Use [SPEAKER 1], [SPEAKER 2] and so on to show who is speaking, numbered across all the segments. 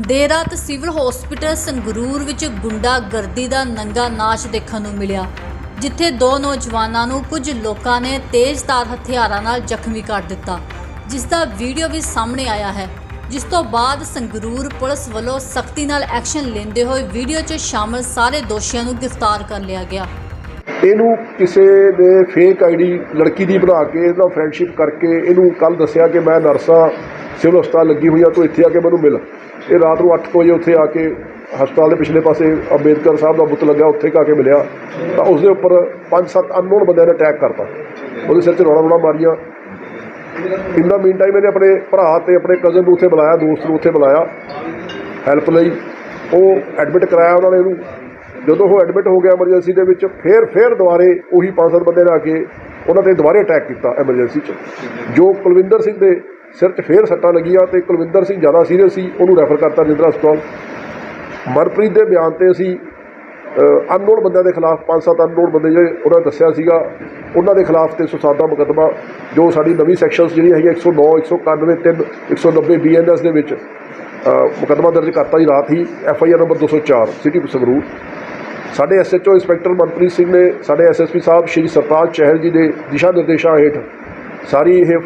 [SPEAKER 1] ਦੇਰ ਰਾਤ civil hospital Sangrur ਵਿੱਚ ਗੁੰਡਾਗਰਦੀ ਦਾ ਨੰਗਾ ਨਾਚ ਦੇਖਣ ਨੂੰ ਮਿਲਿਆ, ਜਿੱਥੇ ਦੋ ਨੌਜਵਾਨਾਂ ਨੂੰ ਕੁਝ ਲੋਕਾਂ ਨੇ ਤੇਜ਼ਧਾਰ ਹਥਿਆਰਾਂ ਨਾਲ ਜ਼ਖਮੀ ਕਰ ਦਿੱਤਾ, ਜਿਸ ਦਾ ਵੀਡੀਓ ਵੀ ਸਾਹਮਣੇ ਆਇਆ ਹੈ, ਜਿਸ ਤੋਂ ਬਾਅਦ ਸੰਗਰੂਰ ਪੁਲਿਸ ਵੱਲੋਂ ਸਖਤੀ ਨਾਲ ਐਕਸ਼ਨ ਲੈਂਦੇ ਹੋਏ ਵੀਡੀਓ 'ਚ ਸ਼ਾਮਲ ਸਾਰੇ ਦੋਸ਼ੀਆਂ ਨੂੰ ਗ੍ਰਿਫਤਾਰ ਕਰ ਲਿਆ ਗਿਆ।
[SPEAKER 2] ਇਹਨੂੰ ਕਿਸੇ ਨੇ ਫੇਕ ਆਈਡੀ ਲੜਕੀ ਦੀ ਬਣਾ ਕੇ ਇਹਦਾ ਫਰੈਂਡਸ਼ਿਪ ਕਰਕੇ ਇਹਨੂੰ ਕੱਲ ਦੱਸਿਆ ਕਿ ਮੈਂ ਨਰਸਾਂ, ਸਿਵਲ ਹਸਪਤਾਲ ਲੱਗੀ ਹੋਈ ਆ, ਤੂੰ ਇੱਥੇ ਆ ਕੇ ਮੈਨੂੰ ਮਿਲ। ਇਹ ਰਾਤ ਨੂੰ 8 ਵਜੇ ਉੱਥੇ ਆ ਕੇ ਹਸਪਤਾਲ ਦੇ ਪਿਛਲੇ ਪਾਸੇ ਅੰਬੇਦਕਰ ਸਾਹਿਬ ਦਾ ਬੁੱਤ ਲੱਗਿਆ ਉੱਥੇ ਆ ਕੇ ਮਿਲਿਆ। ਤਾਂ ਉਸ ਦੇ ਉੱਪਰ 5-7 ਅਨਨੋਨ ਬੰਦਿਆਂ ਨੇ ਅਟੈਕ ਕਰਤਾ। ਉਹਦੇ ਸਿਰ 'ਚ ਰੌਲਾ ਰੌਲਾ ਮਾਰੀਆਂ। ਇੰਨਾ ਮੀਨ ਟਾਈਮ ਇਹਨੇ ਆਪਣੇ ਭਰਾ ਤੇ ਆਪਣੇ ਕਜ਼ਨ ਨੂੰ ਉੱਥੇ ਬੁਲਾਇਆ, ਦੋਸਤ ਨੂੰ ਉੱਥੇ ਬੁਲਾਇਆ ਹੈਲਪ ਲਈ। ਉਹ ਐਡਮਿਟ ਕਰਾਇਆ ਉਹਨਾਂ ਨੇ ਇਹਨੂੰ। ਜਦੋਂ ਉਹ ਐਡਮਿਟ ਹੋ ਗਿਆ ਐਮਰਜੈਂਸੀ ਦੇ ਵਿੱਚ, ਫੇਰ ਫੇਰ ਦੁਬਾਰੇ ਉਹੀ ਪੰਜ ਸੱਤ ਬੰਦੇ ਨੇ ਆ ਕੇ ਉਹਨਾਂ ਤੇ ਦੁਬਾਰੇ ਅਟੈਕ ਕੀਤਾ ਐਮਰਜੈਂਸੀ 'ਚ। ਜੋ ਕੁਲਵਿੰਦਰ ਸਿੰਘ ਦੇ ਸਿਰ 'ਚ ਫੇਰ ਸੱਟਾਂ ਲੱਗੀਆਂ ਤੇ ਕੁਲਵਿੰਦਰ ਸਿੰਘ ਜ਼ਿਆਦਾ ਸੀਰੀਅਸ ਸੀ ਉਹਨੂੰ ਰੈਫਰ ਕਰਤਾ ਰਜਿੰਦਰਾ ਹਸਪਤਾਲ। ਮਨਪ੍ਰੀਤ ਦੇ ਬਿਆਨ ਤੇ ਅਸੀਂ ਅਨਨੋਨ ਬੰਦਿਆਂ ਦੇ ਖਿਲਾਫ ਪੰਜ ਸੱਤ ਅਨਨੋਨ ਬੰਦੇ ਜਿਹੜੇ ਉਹਨਾਂ ਦੱਸਿਆ ਸੀਗਾ ਉਹਨਾਂ ਦੇ ਖਿਲਾਫ ਤੇ ਸੁਸਾਦਾ ਮੁਕੱਦਮਾ ਜੋ ਸਾਡੀ ਨਵੀਂ ਸੈਕਸ਼ਨਸ ਜਿਹੜੀ ਹੈਗੀ 109 191 3 190 ਬੀਐਨਐਸ ਦੇ ਵਿੱਚ ਅ, ਮੁਕੱਦਮਾ ਦਰਜ ਕਰਤਾ ਜੀ ਰਾਤ ਹੀ F I R number 204 city Sangrur. ਸਾਡੇ ਐਸਐਚਓ ਇੰਸਪੈਕਟਰ ਮਨਪ੍ਰੀਤ ਸਿੰਘ ਨੇ ਸਾਡੇ ਐਸਐਸਪੀ ਸਾਹਿਬ ਸ਼੍ਰੀ ਸਰਤਾਜ ਚਹਿਲ ਜੀ ਦੇ ਦਿਸ਼ਾ ਨਿਰਦੇਸ਼ਾਂ ਹੇਠ ਸਾਰੀ ਇਹ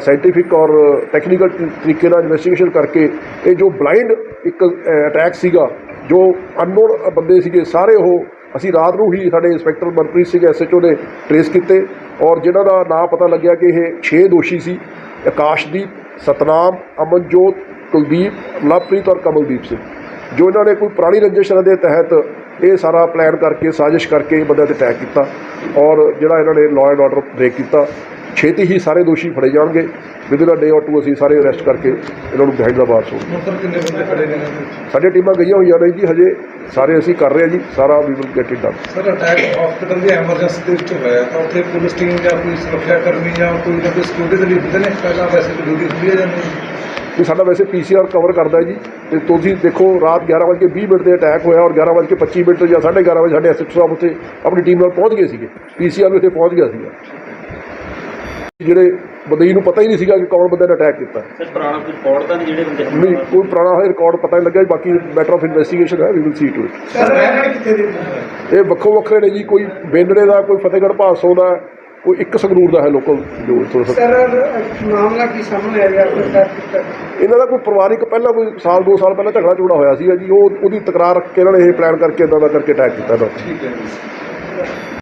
[SPEAKER 2] ਸਾਇੰਟੀਫਿਕ ਔਰ ਟੈਕਨੀਕਲ ਤਰੀਕੇ ਨਾਲ ਇਨਵੈਸਟੀਗੇਸ਼ਨ ਕਰਕੇ ਇਹ ਜੋ ਬਲਾਈਂਡ ਇੱਕ ਅਟੈਕ ਸੀਗਾ, ਜੋ ਅਨਨੋਨ ਬੰਦੇ ਸੀਗੇ, ਸਾਰੇ ਉਹ ਅਸੀਂ ਰਾਤ ਨੂੰ ਹੀ ਸਾਡੇ ਇੰਸਪੈਕਟਰ ਮਨਪ੍ਰੀਤ ਸਿੰਘ ਐਸਐਚਓ ਨੇ ਟਰੇਸ ਕੀਤੇ ਔਰ ਜਿਨ੍ਹਾਂ ਦਾ ਨਾਂ ਪਤਾ ਲੱਗਿਆ ਕਿ ਇਹ 6 ਦੋਸ਼ੀ ਸੀ, ਆਕਾਸ਼ਦੀਪ, ਸਤਨਾਮ, ਅਮਨਜੋਤ, ਕੁਲਦੀਪ, ਲਵਪ੍ਰੀਤ ਔਰ ਕਮਲਦੀਪ ਸਿੰਘ। ਜੋ ਇਹਨਾਂ ਨੇ ਕੋਈ ਪੁਰਾਣੀ ਰੰਜਿਸ਼ ਦੇ ਤਹਿਤ ਇਹ ਸਾਰਾ ਪਲਾਨ ਕਰਕੇ, ਸਾਜ਼ਿਸ਼ ਕਰਕੇ ਇਹ ਬੰਦਿਆਂ ਤੇ ਅਟੈਕ ਕੀਤਾ ਔਰ ਜਿਹੜਾ ਇਹਨਾਂ ਨੇ ਲਾਅ ਐਂਡ ਆਰਡਰ ਬ੍ਰੇਕ ਕੀਤਾ। ਛੇਤੀ ਹੀ ਸਾਰੇ ਦੋਸ਼ੀ ਫੜੇ ਜਾਣਗੇ। ਵਿਦਿਨ ਡੇ ਔਰ ਟੂ ਅਸੀਂ ਸਾਰੇ ਅਰੈਸਟ ਕਰਕੇ ਇਹਨਾਂ ਨੂੰ ਬਿਹਾਈਂਡ ਦਾ ਬਾਰਸ ਹੋ। ਸਾਡੀਆਂ ਟੀਮਾਂ ਗਈਆਂ ਹੋਈਆਂ ਨੇ ਜੀ ਹਜੇ ਸਾਰੇ ਅਸੀਂ ਕਰ ਰਹੇ ਹਾਂ ਜੀ ਸਾਰਾ we will get it done.
[SPEAKER 3] Sir attack hospital the emergency ਦੇ ਵਿੱਚ ਹੋਇਆ ਤਾਂ ਉੱਥੇ ਪੁਲਿਸ ਟੀਮ ਜਾਂ ਕੋਈ ਸੁਰੱਖਿਆ ਕਰਮੀ ਜਾਂ ਕੋਈ ਨਾ ਕੋਈ ਸਿਕਿਉਰਿਟੀ ਦੇ ਲਈ ਹੁੰਦੇ ਨੇ? ਪਹਿਲਾਂ ਵੈਸੇ ਡਿਊਟੀ ਹੁੰਦੀ ਹੈ ਜਾਂ
[SPEAKER 2] ਇਹ ਸਾਡਾ ਵੈਸੇ ਪੀਸੀਆਰ ਕਵਰ ਕਰਦਾ ਜੀ ਤੇ ਤੁਸੀਂ ਦੇਖੋ ਰਾਤ 11:20 ਮਿੰਟ ਤੇ ਅਟੈਕ ਹੋਇਆ ਔਰ 11:25 ਮਿੰਟ ਜਾਂ 11:30 ਵਜੇ ਸਾਡੇ ਐਸਐਚਓ ਸਾਹਿਬ ਉੱਥੇ ਆਪਣੀ ਟੀਮ ਨਾਲ ਪਹੁੰਚ ਗਏ ਸੀਗੇ। ਪੀਸੀਆਰ ਵੀ ਉੱਥੇ ਪਹੁੰਚ ਗਿਆ ਸੀਗਾ। ਜਿਹੜੇ ਬੰਦੇ ਨੂੰ ਪਤਾ ਹੀ ਨਹੀਂ ਸੀਗਾ ਕਿ ਕੌਣ ਬੰਦੇ ਨੇ ਅਟੈਕ ਕੀਤਾ।
[SPEAKER 4] ਸਰ ਪੁਰਾਣਾ ਕੋਈ ਰਿਕਾਰਡ ਤਾਂ ਨਹੀਂ ਜਿਹੜੇ ਬੰਦੇ
[SPEAKER 2] ਨਹੀਂ ਕੋਈ ਪੁਰਾਣਾ ਹੈ ਰਿਕਾਰਡ ਪਤਾ ਨਹੀਂ ਲੱਗਿਆ ਬਾਕੀ ਮੈਟਰ ਆਫ ਇਨਵੈਸਟੀਗੇਸ਼ਨ ਹੈ we will see to it
[SPEAKER 3] sir ਰਹਿਣ ਕਿੱਥੇ ਦੇ
[SPEAKER 2] ਇਹ ਵੱਖੋ ਵੱਖਰੇ ਨੇ ਜੀ ਕੋਈ ਬੇਨੜੇ ਦਾ ਕੋਈ ਫਤਿਹਗੜ੍ਹ ਭਾਸੋਂ ਦਾ ਕੋਈ ਇੱਕ ਸੰਗਰੂਰ ਦਾ ਹੈ ਲੋਕਲ ਜੋ ਥੋੜਾ
[SPEAKER 5] ਸਰ ਮਾਮਲਾ ਕੀ ਸਾਹਮਣੇ ਆਇਆ ਕੋਈ ਤੱਕ
[SPEAKER 2] ਇਹਨਾਂ ਦਾ ਕੋਈ ਪਰਿਵਾਰਿਕ ਪਹਿਲਾਂ ਕੋਈ ਸਾਲ ਦੋ ਸਾਲ ਪਹਿਲਾਂ ਝਗੜਾ ਝੂੜਾ ਹੋਇਆ ਸੀ ਜੀ ਉਹ ਉਹਦੀ ਤਕਰਾਰ ਰੱਖ ਕੇ ਇਹਨਾਂ ਨੇ ਇਹ ਪਲਾਨ ਕਰਕੇ ਇਦਾਂ ਦਾ ਕਰਕੇ ਅਟੈਕ ਕੀਤਾ
[SPEAKER 3] ਠੀਕ ਹੈ ਜੀ।